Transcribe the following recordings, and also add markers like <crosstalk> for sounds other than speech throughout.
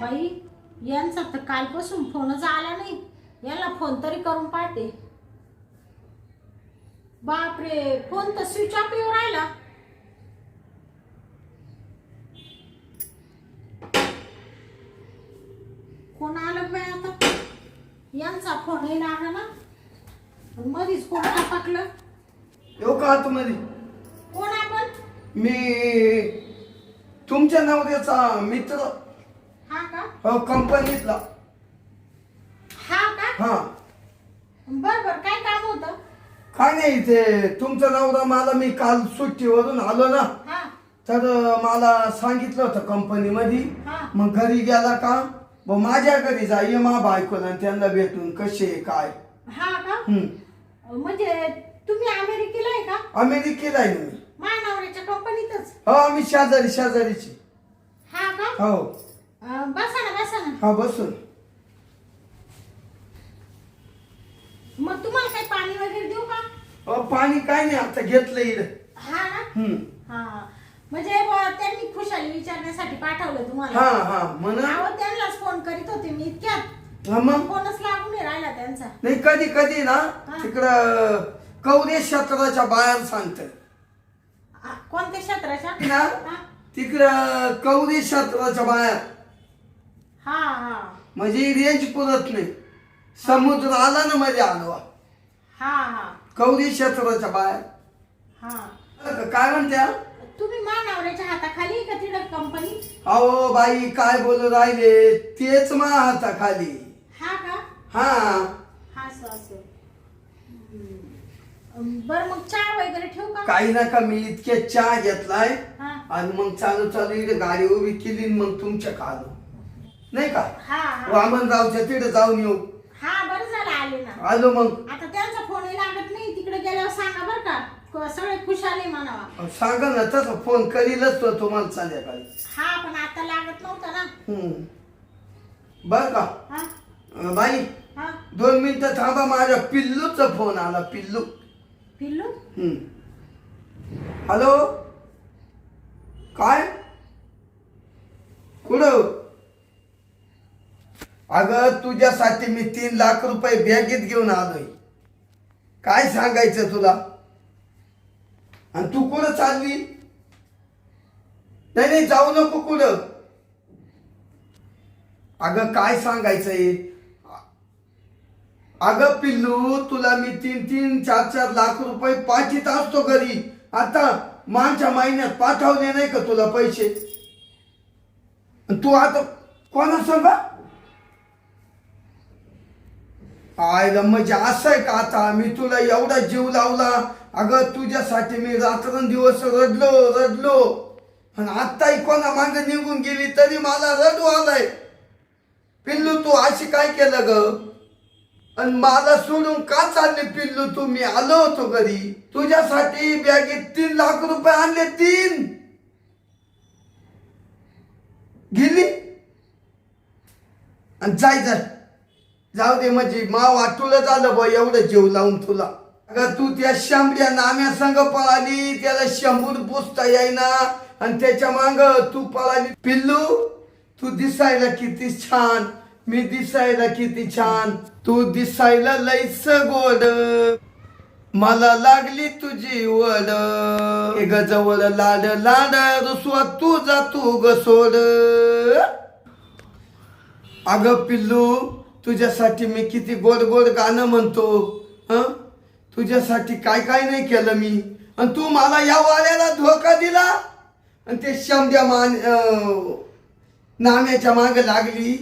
बाई यांचा तर कालपासून फोनच आला नाही. याला फोन तरी करून पाहते. बापरे फोन तर स्विच ऑफ येऊ राहिला. कोण आलं बाई आता? यांचा फोनही येणार ना. मधीच कोण टाकलं? येऊ का आतमध्ये मी तुमच्या नवऱ्याचा मित्र. हा का? हो कंपनीतला हा का? हा. बर बर. काय काम होतं? काय नाही ते तुमचा नवरा मला मी काल सुट्टीवरून आलो ना. हा. तर मला सांगितलं होतं कंपनीमध्ये हा. मग घरी गेला का? मग माझ्या घरी जा ये मा बायकोला आणि त्यांना भेटून कसे काय? हा का? हम्म. म्हणजे तुम्ही अमेरिकेला आहे का? अमेरिकेला आहे मी. मानावऱ्याच्या कंपनीतच. हो आम्ही शेजारी शेजारीची. हा का? हो. अं, बसा ना बसा ना. हा बसून मग तुम्हाला काही पाणी वगैरे देऊ का? अहो, पाणी काय नाही आता घेतलं इड हा ना? हम्म. हा. म्हणजे बुवा, त्यांनी खुशाली विचारण्यासाठी पाठवलं तुम्हाला. हा हा. म्हणा. अहो त्यांनाच फोन करीत होते मी इतक्यात. हा मग? फोनच लागून नाही राहिला त्यांचा. नाही कधी कधी ना. तिकडं कवरे क्षेत्राच्या बाहेर सांगत कोणत्या क्षेत्राच्या? ना हा? तिकडं कवरे क्षेत्राच्या बाहेर. हा हा. म्हणजे रेंज पुरत नाही. समुद्र आला ना मध्ये आलो हा हा. क्षेत्राच्या बाहेर. हा. काय म्हणत्या? तुम्ही मानावऱ्याच्या हाताखाली का तिकडं कंपनी अहो बाई काय बोलू राहिले? तेच मा हाता खाली हा का? हा. हा असं असं. हम्म. बरं मग चहा वगैरे ठेवू का? काही नका मी इतके चहा घेतलाय. हा. आणि मग चालू चालू इकडे गाडी उभी केली आणि मग तुमच्या आलो नाही का? हा हा. वामनरावच्या तिकडे जाऊन येऊ. हा बरं झालं आले ना. आलो मग. आता त्यांचा फोनही लागत नाही तिकडे गेल्यावर सांगा बरं का. क- सगळे खुशाले म्हणावा. सांगा ना तसं फोन करीलच तो तुम्हाला संध्याकाळी. हा पण आता लागत नव्हता ना. हम्म. बर का? हा. अं, बाई हा. दोन मिनिटं थांबा माझ्या पिल्लूचा फोन आला पिल्लू. पिल्लू? हम्म. हॅलो? काय? कुठं? अगं तुझ्यासाठी मी तीन लाख रुपये बँकेत घेऊन आलोय. काय सांगायचं तुला? आणि तू कुठं चालली? नाही नाही जाऊ नको कुठं. अगं काय सांगायचंय? अगं पिल्लू तुला मी तीन तीन चार चार लाख रुपये पाठीत असतो घरी. आता मागच्या महिन्यात पाठवले नाही का तुला पैसे? तू आता कोणा सांगा? आयला म्हणजे असं आहे का आता? मी तुला एवढा जीव लावला. अगं तुझ्यासाठी मी रात्रंदिवस रडलो रडलो. आणि आत्ताही कोणा मागे निघून गेली तरी मला रडू आलाय. पिल्लू तू अशी काय केलं ग? आणि मला सोडून का चालले पिल्लू तू मी आलो होतो घरी. तुझ्यासाठी बॅगेत तीन लाख रुपये आणले तीन. गेली? आणि जाय जाय जाऊ दे म्हणजे माव वाटूला झालं बा एवढं जीव लावून तुला. अगं तू त्या शंभऱ्या नाम्या संघ पळाली त्याला शंभूर पोचता येईना. आणि त्याच्या माग तू पळाली. पिल्लू तू दिसायला किती छान. मी दिसायला किती छान तू दिसायला लईस गोड मला लागली तुझी वड ए जवळ लाड लाड रुसवा तू जा तू ग सोड अगं पिल्लू तुझ्यासाठी मी किती गोड गोड गाणं म्हणतो ह? तुझ्यासाठी काय काय नाही केलं मी. आणि तू मला या वाऱ्याला धोका दिला. आणि ते शमद्या मान अं, नाम्याच्या मागे लागली.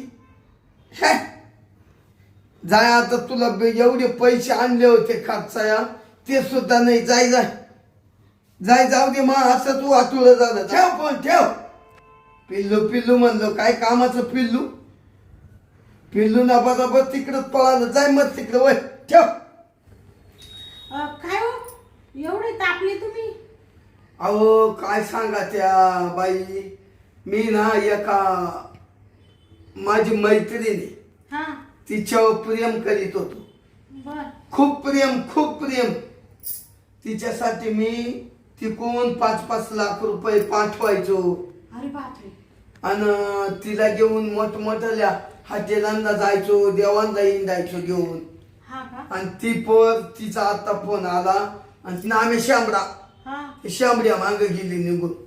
जाय आता तुला एवढे पैसे आणले होते खर्चाया ते सुद्धा नाही. जाय जाय. जाय जाऊ दे मग असं तू वाटूला झालं. ठेव पण ठेव. पिल्लू पिल्लू म्हणलो काय कामाचं पिल्लू? पिल्लू ना बरोबर तिकडं पळालं. जाय मग तिकडं वय ठेव. काय हो? एवढे तापले तुम्ही? अहो काय सांगा त्या बाई? मी ना एका माझी मैत्रिणी. हा. तिच्यावर प्रेम करीत होतो. बर. खूप प्रेम खूप प्रेम. तिच्यासाठी मी तिकून पाच पाच लाख रुपये पाठवायचो. अरे बापरे. आणि तिला घेऊन मोठमोठ्या हॉटेलांना जायचो देवांना इंडायचो घेऊन. हा का? आणि ती पर तिचा आता फोन आला. आणि तिनं आम्ही शांबडा हा. शांबड्या माग गेली निघून.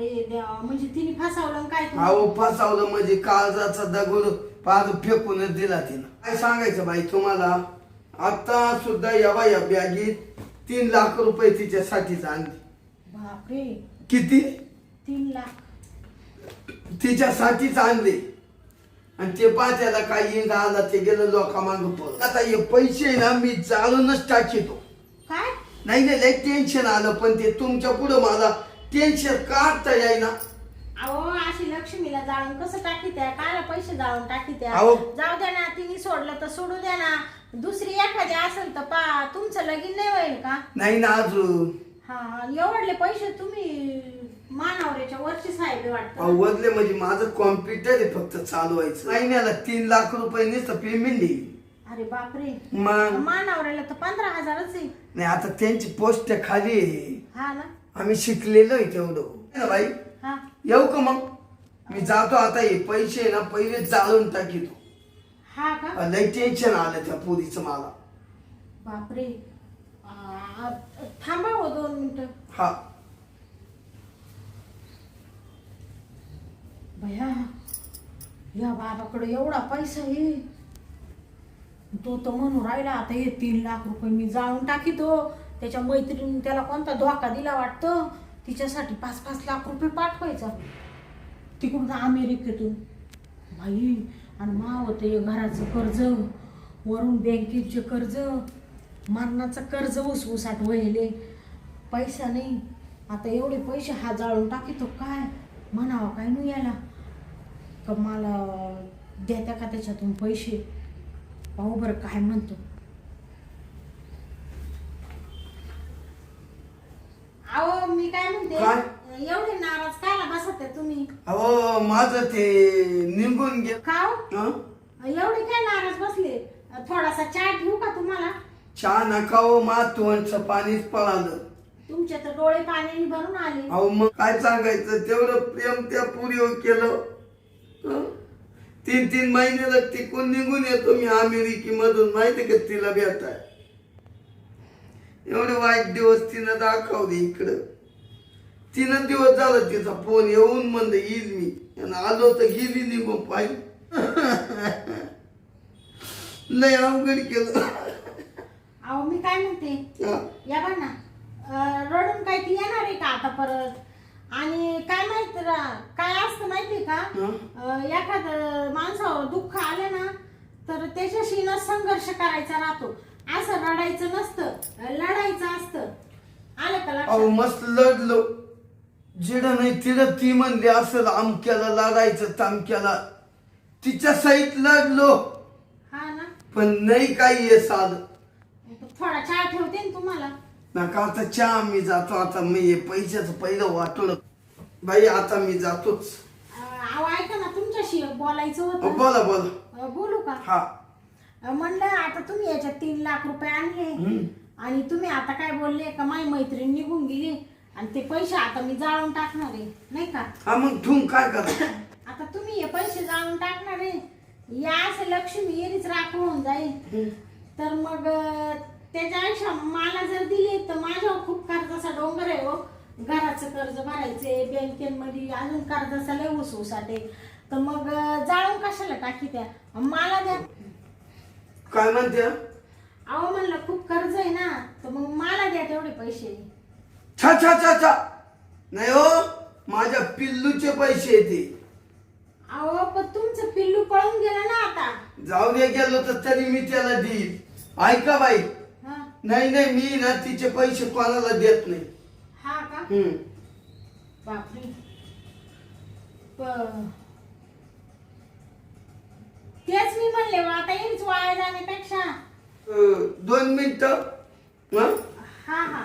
अरे देवा म्हणजे तिने फसवलं काय? अहो फसावलं म्हणजे काळजाचा दगड पार फेकूनच दिला तिनं. काय सांगायचं बाई तुम्हाला? आता सुद्धा या बाई या बॅगीत तीन लाख रुपये तिच्यासाठीच आणले. बापरे. किती? तीन लाख. तिच्यासाठीच आणले. आणि ते पात्याला काही इंगा आला ते गेलं लोकांमाग पळत आता हे पैसे ना मी जाळूनच टाकीतो. काय? नाही नाही लय टेन्शन आलं पण ते तुमच्या पुढं मला टेन्शन काढता येईना अहो अशी लक्ष्मीला जाळून कसं टाकी त्या कायला पैसे जाळून टाकी त्या अहो. जाऊ द्या ना तिने सोडलं तर सोडू द्या ना. दुसरी एखादी असेल तर पा तुमचं लगीन नाही होईल का? नाही ना अजून. हा एवढले पैसे तुम्ही मानावऱ्याच्या वरची साहेब वाटतं अहो, वरले म्हणजे माझं कॉम्प्युटर आहे फक्त चालवायचं महिन्याला तीन लाख रुपये नुसतं पेमेंट अरे बापरे. मग? मानावऱ्याला तर पंधरा हजारच आहे. नाही आता त्यांची पोस्ट खाली आहे. हा ना? आम्ही शिकलेलो आहे तेवढं. है ना बाई हा. येऊ का मग? मी जातो आता हे पैसे ना पहिले जाळून टाकीतो. हा का? लय टेन्शन आलं त्या पोरीचं मला. बापरे. आ, थांबा हो दोन मिनिटं. हा. भया या बाबाकडे एवढा पैसा आहे. तो तर म्हणून राहिला आता हे तीन लाख रुपये मी जाळून टाकीतो. त्याच्या मैत्रिणी त्याला कोणता धोका दिला वाटतं? तिच्यासाठी पाच पाच लाख रुपये पाठवायचा. तिकडून अमेरिकेतून. भाई आणि माव ते घराचं कर्ज वरून बँकेचे कर्ज मरणाचं कर्ज उसवसाट वहिले पैसा नाही. आता एवढे पैसे हा जाळून टाकीतो काय? म्हणावं काय नाही याला? का मला देत्या का त्याच्यातून पैसे? पाहू बरं काय म्हणतो अहो मी काय? म्हणते काय? एवढे नाराज कायला बसत आहे तुम्ही? अहो माझं ते निघून गे खाव हं? एवढे काय नाराज बसले? थोडासा चहा घेऊ का तुम्हाला? चहा नका हो मा तोंडचं पाणीच पळालं. तुमचे तर डोळे पाण्याने भरून आले. अहो मग काय सांगायचं? तेवढं प्रेम त्या पुरीवर केलं. हं? तीन तीन महिन्याला टिकून निघून येतो मी अमेरिकेमधून. माहिती का तिला भेटाय? एवढे वाईट दिवस तिनं दाखवले इकडं. तीन दिवस झालं तिचा फोन येऊन म्हणलं येईल मी. आणि आलो तर गेली निघून पाहिजे लय अवघड केलं. अहो मी काय म्हणते? हा. या बघ ना अं, रडून काय ती येणार आहे का आता परत? आणि काय माहीत रा- काय असतं माहितीये का? हं? अं, एखादं माणसावर दुःख आलं ना तर त्याच्याशी ना संघर्ष करायचा राहतो. असं रडायचं नसतं लढायचं असतं. आलं का अहो मस्त लढलो. जिड नाही तिला ती म्हणली असेल आमक्याला लढायचं तामक्याला तिच्या सहित लढलो. हा ना. पण नाही काही यश आलं थोडा चहा ठेवते ना तुम्हाला. नका आता चहा मी जातो आता मी हे पैशाचं पहिलं वाटलं बाई आता मी जातोच. अं, अहो ऐका ना तुमच्याशी बोलायचं अहो, होतं बोला बोला. अं, बोलू का? हा. अं, म्हणलं आता तुम्ही याच्यात तीन लाख रुपये आणले. हम्म. आणि तुम्ही आता काय बोलले का माझी मैत्रीण निघून गेली? आणि ते पैसे आता मी जाळून टाकणार आहे नाही का? हा मग ठेवून काय करा? <coughs> आता तुम्ही हे पैसे जाळून टाकणार आहे. या असं लक्ष्मी येरीच राख होऊन जाईल. तर मग अं, त्याच्यापेक्षा मला जर दिले तर माझ्यावर खूप कर्जाचा डोंगर आहे हो. घराचं कर्ज भरायचे बँकेमध्ये अजून कर्जाचा लय उसवसाट आहे. तर मग अं, जाळून कशाला टाकी त्या? मला द्या. काय म्हणते? अहो म्हणलं खूप कर्ज आहे ना तर मग मला द्या तेवढे पैसे. छा छा छा छा. नाही हो माझ्या पिल्लूचे पैसे येते अहो पण तुमचं पिल्लू पळून गेलं ना आता. जाऊ दे गेलो तर तरी मी त्याला देईल ऐका बाई. हा. नाही नाही मी ना तिचे पैसे कोणाला देत नाही. हा का? हम्म. बापरे. प- तेच मी म्हणले बा, आता येईच वाया जाण्यापेक्षा. अं, दोन मिनिट. हा हा.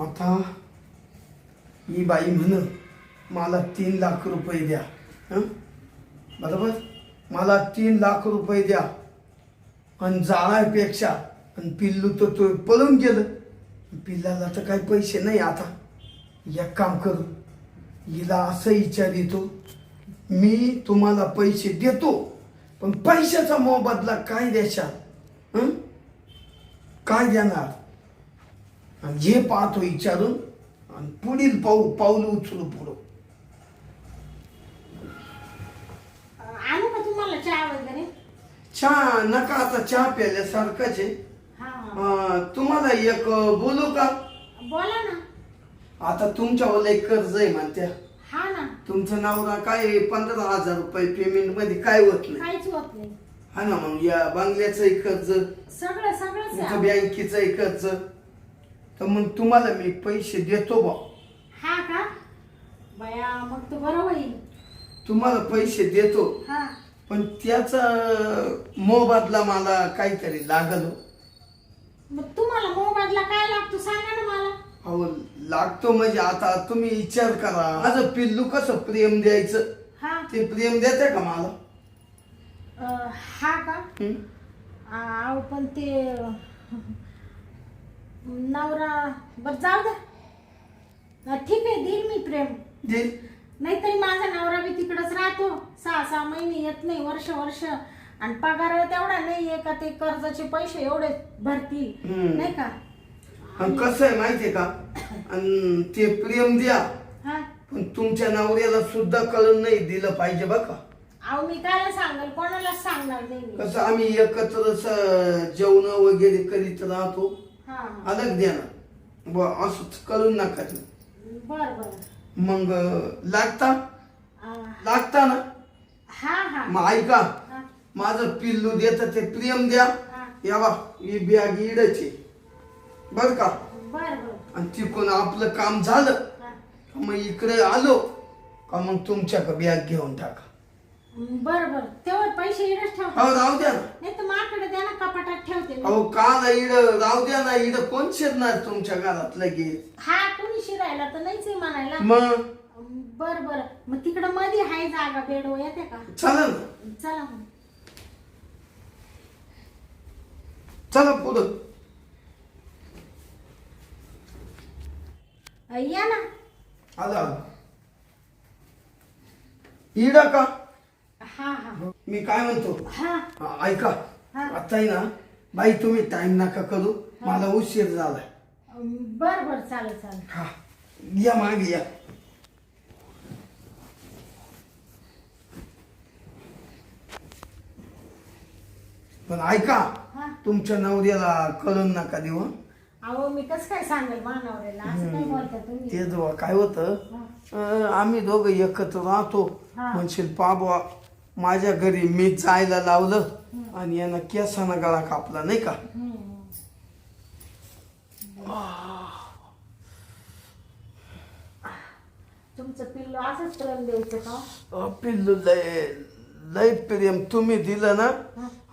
आता ही बाई म्हण मला तीन लाख रुपये द्या. बरोबर? मला तीन लाख रुपये द्या. आणि जाण्यापेक्षा आणि पिल्लू तर तो पळून गेलं. पिल्लाला तर काही पैसे नाही आता. एक काम करू. हिला असं विचारितो मी तुम्हाला पैसे देतो पण पैशाचा मोबदला काय द्याशाल काय देणार? आणि हे पाहतो विचारून आणि पुढील पाऊ पाऊल उचलू पुढं. आणू का तुम्हाला चहा वगैरे? चहा नका आता चहा प्यायल्यासारखंच आहे. हा अं, तुम्हाला एक बोलू का? बोला ना. आता तुमच्यावर एक कर्ज आहे म्हणत्या. हा ना. तुमचं नाव ना काय? पंधरा हजार रुपये पेमेंटमध्ये काय होत नाही. काहीच होत नाही. हा ना मग या बंगल्याचं कर्ज सगळं सगळंच तुमचं आहे. कर्ज. तर मग तुम्हाला मी पैसे देतो बा. हा का? बया मग तर बरं होईल. तुम्हाला पैसे देतो. हा. पण त्याचा मोबदला मला काहीतरी लागल हो. मग तुम्हाला मोबाईलला काय लागतो? सांगा ना मला. अहो लागतो म्हणजे आता तुम्ही विचार करा. माझं पिल्लू कसं प्रेम द्यायचं? हा. ते प्रेम देते का मला? अं, हा का? हं? अहो पण ते नवरा बर जाऊ द्या ठीक आहे देईल मी प्रेम. जे नाहीतरी माझा नवरा बी तिकडच राहतो. सहा सहा महिने येत नाही वर्ष वर्ष. आणि पगार तेवढा नाही आहे का ते कर्जाचे पैसे एवढे भरतील. नाही का? कसं आहे माहितीये का? आणि ते प्रेम द्या. हा? पण तुमच्या नवऱ्याला सुद्धा कळून नाही दिलं पाहिजे बघा अहो मी काय सांगाल? कोणालाच सांगणार नाही कसं आम्ही एकत्र जेवण वगैरे करीत राहतो. अलग देणार ब असंच कळून नका मग लागता? लागता ना? मग ऐका. माझं पिल्लू देत ते प्रेम द्या. या बा ही बॅग इडचे. बर का? आणि तिकडून आपलं काम झालं. मग इकडे आलो. का मग तुमच्याकडे बॅग घेऊन टाका. बर बर. तेव्हा पैसे इडच ठेवतो हो राहू द्या ना. नाही तर माझ्याकडे द्या ना कपाटात ठेवते मी. अहो का ना इड राहू द्या ना इड कोण शिरणार तुमच्या घरात लगेच? हा कोणी शिरायला तर नाहीच आहे म्हणायला. मग? बर बर. मग तिकडं मध्ये आहे जागा बेडो येते का? चला ना. चला मग. चला पुढं. अ, या ना. आलं आलं. इड का? हा हा. मी काय म्हणतो? हा. ऐका. हा. आता आहे ना बाई तुम्ही टाइम नका करू. मला उशीर झालाय. बर बर चालेल चालेल. हा. या मागे या. पण ऐका हा. तुमच्या नवऱ्याला कळून नका देऊ हं? अहो मी कसं काय सांगेल मानवरेला असं काय बोलता तुम्ही? ते जेव्हा काय होतं हा. अं, आम्ही दोघं एकत्र राहतो. हा. म्हणशील पाबा माझ्या घरी मी जायला लावलं आणि यानं केसाना गळा कापला नाही का. तुमचं पिल्लू असंच प्रेम द्यायचं का अं, पिल्लू लय लय प्रेम तुम्ही दिलं ना.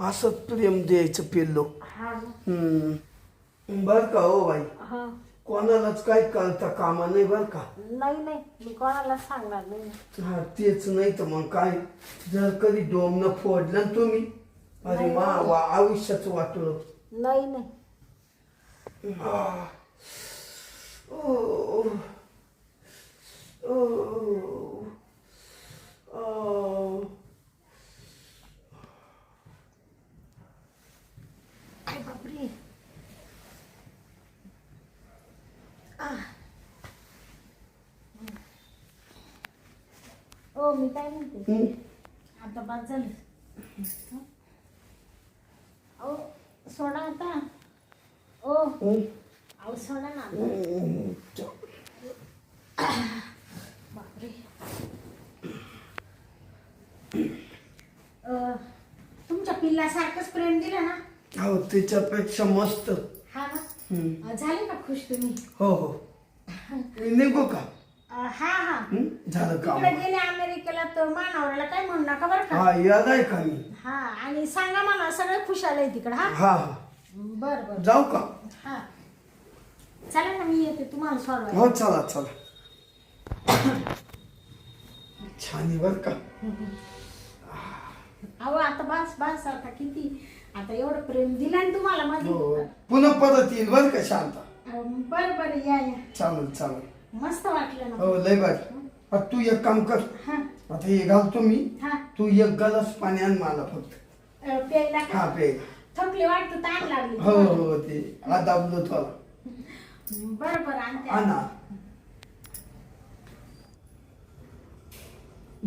असंच प्रेम द्यायचं पिल्लू हा. हम्म बर का हो बाई हा कोणालाच काही कळता कामा नाही बर का नाही नाही मी कोणाला सांगणार नाही हा तेच नाही तर मग काय जर कधी डोमनं फोडलं ना तुम्ही अरे मा वा आयुष्याच वाटलं नाही नाही Ah. Oh. Oh. Oh. ay बापरे आह. ओ मी काय म्हणते. आता बाद झालं. हं? अहो सोडा आता. ओ हम्म. अहो सोडा ना. बापरे. अं, तुमच्या पिल्लासारखंच प्रेम दिलं ना? हो त्याच्यापेक्षा मस्त. हा ना. अं, झाले का खुश तुम्ही? हो हो. मी <laughs> निघू का? हा हा? झालं काम. तिकडे गेले अमेरिकेला तर मानावऱ्याला काय म्हणू नका बरं का? हा याद आहे का मी? हा आणि सांगा मला सगळे खुशाल आहे तिकडं हा? हा हा. बर बर. जाऊ का? हा. चला ना मी येते तुम्हाला सोडवायला हो चला चला. छान आहे बर का. अहो आता बस बस आता किती आता एवढं प्रेम दिलं ना तुम्हाला हो मध्ये पुन्हा परत येईल बर का शांता? अं, बरं बरं या या. चालेल चालेल. मस्त वाटलं ना. हो लय बाय आता तू एक काम कर. हा. आता हे घालतो मी. हा. तू एक गलास पाणी आण मला फक्त. अं, प्यायला हा का पे थकली वाटतं ताण लागली. हो हो ते. दाबलो तुला बरं बरं आणते आणा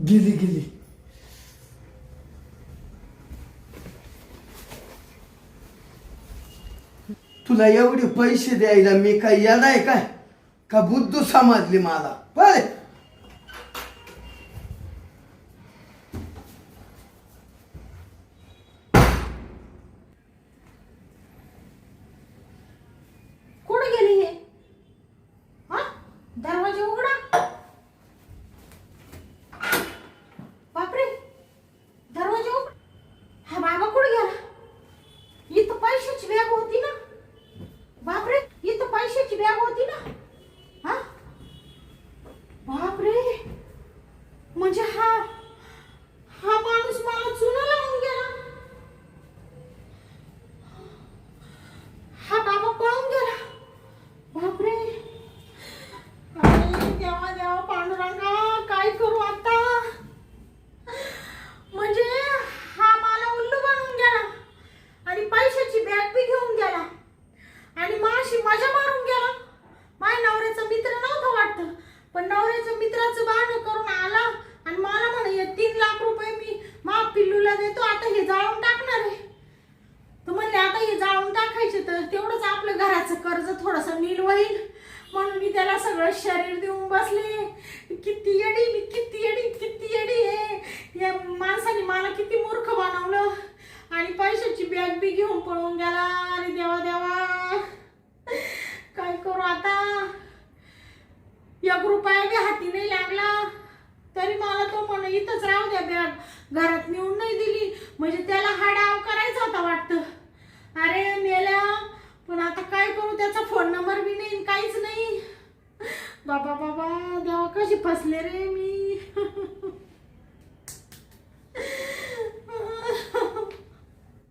गेली गेली. तुला एवढे पैसे द्यायला मी काय येणार काय? का बुद्धू समजली मला? बरे कुठं गेली हे हा दरवाजा उघडा बापरे दरवाजा उघड हा बाबा कुठे गेला इथं पैशाची बॅग होती ना बापरे इथं पैशाची बॅग होती ना हा बापरे म्हणजे हा हा माणूस मला चुना लावून गेला हा बाबा पळून गेला बापरे अरे देवा देवा पांडुरंगा काय करू आता म्हणजे हा मला उल्लू बनवून गेला आणि पैशाची बॅग बी घेऊन गेला आणि माशी मजा मारून गेला माझ्या नवऱ्याचा मित्र नव्हता वाटतं पण नवऱ्याच्या मित्राचं बहाणं करून आला आणि मला म्हणे "हे तीन लाख रुपये मी मा पिल्लूला देतो आता हे जाळून टाकणार आहे तर म्हणले आता हे जाळून टाकायचे तर तेवढंच आपलं घराचं कर्ज थोडंसं नील होईल म्हणून मी त्याला सगळं शरीर देऊन बसले किती येडी मी किती येडी किती येडी आहे या माणसाने मला किती मूर्ख बनवलं आणि पैशाची बॅग बी घेऊन पळून गेला. अरे देवा देवा. काय करू आता? एक रुपया बी हाती नाही लागला. तरी मला तो म्हण इथंच राहू द्या बॅग घरात नेऊन नाही दिली. म्हणजे त्याला हा डाव करायचा होता वाटतं. अरे मेल्या पण आता काय करू? त्याचा फोन नंबर बी नाही काहीच नाही. बाबा बाबा देवा कशी फसले रे मी.